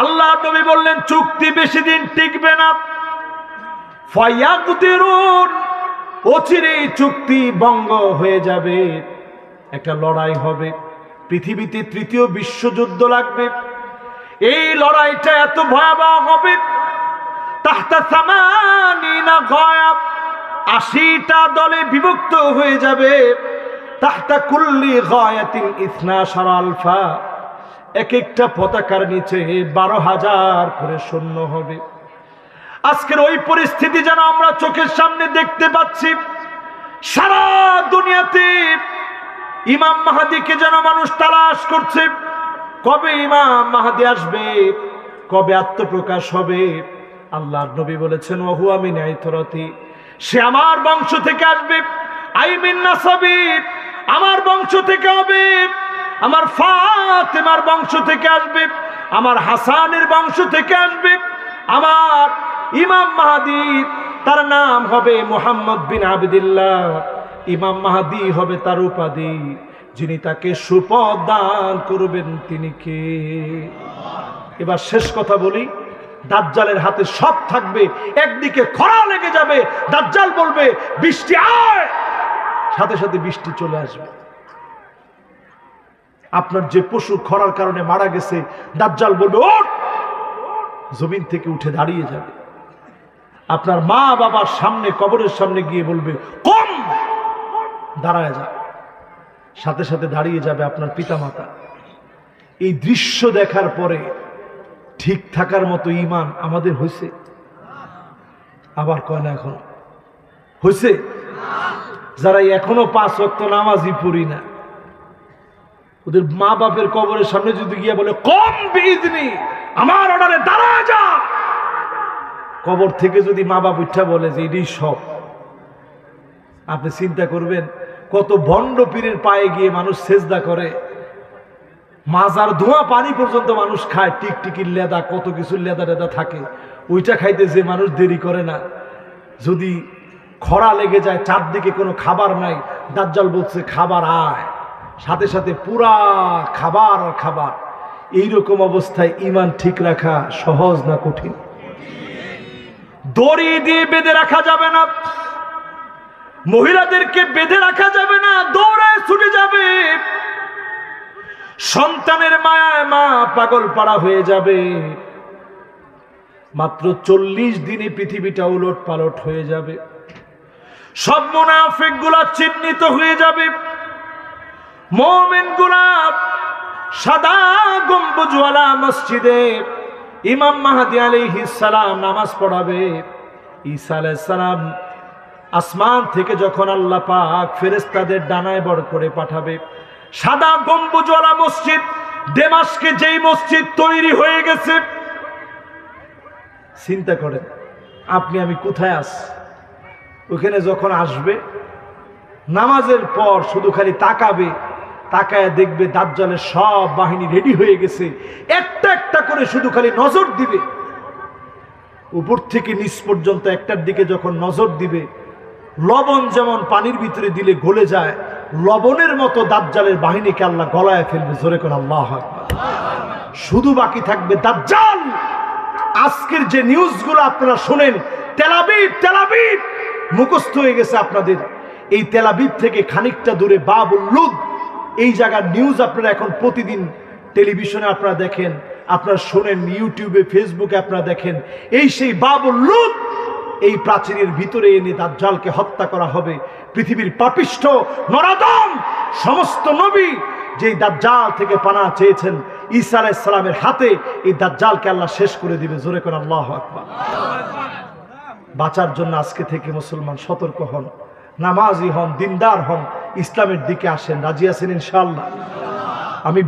আল্লাহ নবী বললেন, চুক্তি বেশি দিন টিকবে না। চুক্তি ভঙ্গ হয়ে যাবে। একটা লড়াই হবে। পৃথিবীতে তৃতীয় বিশ্বযুদ্ধ লাগবে। এই লড়াইটা এত ভয়াবহ হবে। গয়াব আশিটা দলে বিভক্ত হয়ে যাবে। তাহতা কুল্লি গয়াতিন ইসনা আলফা এক একটা পতাকার নিচে বারো হাজার করে সৈন্য হবে। আজকের ওই পরিস্থিতি যেন আমরা চোখের সামনে দেখতে পাচ্ছি। সারা দুনিয়াতে ইমাম মাহাদিকে যেন মানুষ তালাশ করছে। কবে ইমাম মাহাদি আসবে? কবে আত্মপ্রকাশ হবে? আল্লাহর নবী বলেছেন, ওহু আমি ন্যায়তরতি। সে আমার বংশ থেকে আসবে। আইমিন নাসাবিব আমার বংশ থেকে হবে। আমার ফাতেমার বংশ থেকে আসবে, আমার হাসানের বংশ থেকে আসবে, আমার ইমাম মাহাদি, তার নাম হবে মোহাম্মদ বিন আবদুল্লাহ। ইমাম মাহাদি হবে তার উপাধি, যিনি তাকে সুপদ দান করবেন তিনি কে? এবার শেষ কথা বলি, দাজ্জালের হাতে সব থাকবে, একদিকে খরা লেগে যাবে, দাজ্জাল বলবে, বৃষ্টি আয়! সাথে সাথে বৃষ্টি চলে আসবে। আপনার যে পশু খরার কারণে মারা গেছে, দাজ্জাল বলবে জমিন থেকে উঠে দাঁড়িয়ে যাবে। আপনার মা বাবার সামনে, কবরের সামনে গিয়ে বলবে, কম! দাঁড়ায় যা। সাথে সাথে দাঁড়িয়ে যাবে আপনার পিতামাতা। এই দৃশ্য দেখার পরে ঠিক থাকার মতো ইমান আমাদের হয়েছে। আবার কয় না এখন? হয়েছে? যারা এখনও পাঁচ ওয়াক্ত নামাজই পড়ি না। ওদের মা বাপের কবরের সামনে যদি গিয়ে বলে, কম বিদনি আমার অর্ডারে দাঁড়ায় যা। কবর থেকে যদি মা বাপ উঠা বলে যে, এটাই সব। আপনি চিন্তা করবেন, কত ভণ্ড পীরের পায়ে গিয়ে মানুষ সেজদা করে। মাজার ধোঁয়া পানি পর্যন্ত মানুষ খায়, টিকটিকির লেদা, কত কিছু লেদা লেদা থাকে। ওইটা খাইতে যে মানুষ দেরি করে না। যদি খরা লেগে যায়, চারদিকে কোনো খাবার নাই, দাজ্জাল বলছে, খাবার আয়। সাথে সাথে পুরা খাবার আর খাবার। এইরকম অবস্থায় ইমান ঠিক রাখা সহজ না কঠিন? দড়ি দিয়ে বেঁধে রাখা যাবে না। মহিলাদেরকে বেঁধে রাখা যাবে না, দৌড়ে ছুটে যাবে। সন্তানের মায়ায় মা পাগল পাড়া হয়ে যাবে। মাত্র চল্লিশ দিনে পৃথিবীটা উলট পালট হয়ে যাবে। সব মোনাফিকগুলা চিহ্নিত হয়ে যাবে। মোমেন গুলাব সাদা গম্বুজওয়ালা মসজিদে ইমাম মাহাদি আলাইহিস সালাম নামাজ পড়াবে। ঈসা আলাইহিস সালাম আসমান থেকে যখন আল্লাহ পাক ফেরেশতাদের ডানায় বড় করে পাঠাবে। সাদা গম্বুজওয়ালা মসজিদ দেমাসকে যেই মসজিদ তৈরি হয়ে গেছে। চিন্তা করেন, আপনি আমি কোথায় আস? ওখানে যখন আসবে, নামাজের পর শুধু খালি তাকাবে তাকায় দেখবে দাজ্জালের সব বাহিনী রেডি হয়ে গেছে। একটা একটা করে শুধু খালি নজর দিবে। উপর থেকে নিচ পর্যন্ত একটার দিকে যখন নজর দিবে, লবণ যেমন পানির ভিতরে দিলে গলে যায়, লবণের মতো দাজ্জালের বাহিনীকে আল্লাহ গলায় ফেলবে। জোরে করে আল্লাহ। শুধু বাকি থাকবে দাজ্জাল। আজকের যে নিউজগুলো আপনারা শোনেন তেলাবিব তেলাবিব মুখস্থ হয়ে গেছে আপনাদের। এই তেলাবিব থেকে খানিকটা দূরে বাবুল্লুদ এই জায়গার নিউজ আপনারা এখন প্রতিদিন টেলিভিশনে আপনারা দেখেন, আপনারা শোনেন ইউটিউবে ফেসবুকে আপনারা দেখেন, এই সেই বাবুল্লুদ এই প্রাচীরের ভিতরে এনে দাজ্জালকে হত্যা করা হবে। পৃথিবীর পাপিষ্ঠ নরাদম সমস্ত নবী যেই দাজ্জাল থেকে পানা চেয়েছেন, ঈসা আলাইসালামের হাতে এই দাজ্জালকে আল্লাহ শেষ করে দিবে। জোরে করে আল্লাহ আকবার। বাঁচার জন্য আজকে থেকে মুসলমান সতর্ক হন, নামাজি হন, দিনদার হন ইসলামের দিকে আসেন রাজি আছেন ইনশাল্লাহ আমি